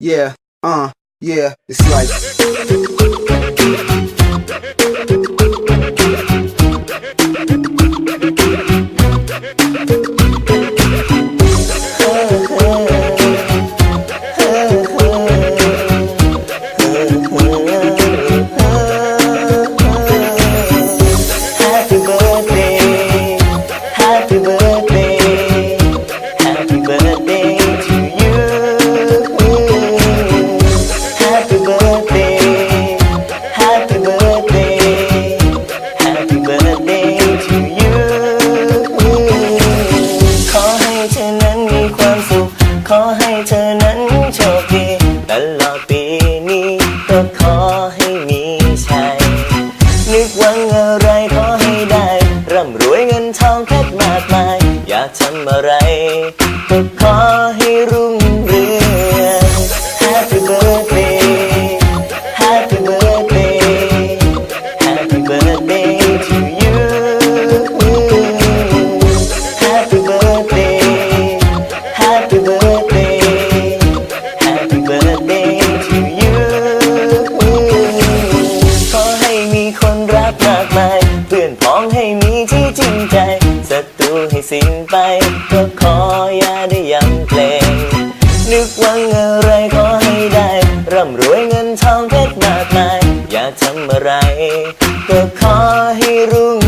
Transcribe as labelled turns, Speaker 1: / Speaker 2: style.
Speaker 1: Yeah, uh, yeah, it's like.
Speaker 2: Birthday to you. ขอให้เธอนั้นมีความสุข ขอให้เธอนั้นโชคดีตลอดปีนี้ก็ขอให้มีชัย นึกหวังอะไรขอให้ได้ ร่ำรวยเงินทองเพชรมากมาย อยากทำอะไรก็ขอให้รุ่ง มองให้มีที่จริงใจศัตรูให้สิ้นไปก็ขออย่าได้ย้ำเพลง นึกวังอะไรขอให้ได้ ร่ำรวยเงินทองเพชรมากมาย อยากทำอะไร ก็ขอให้รุ่ง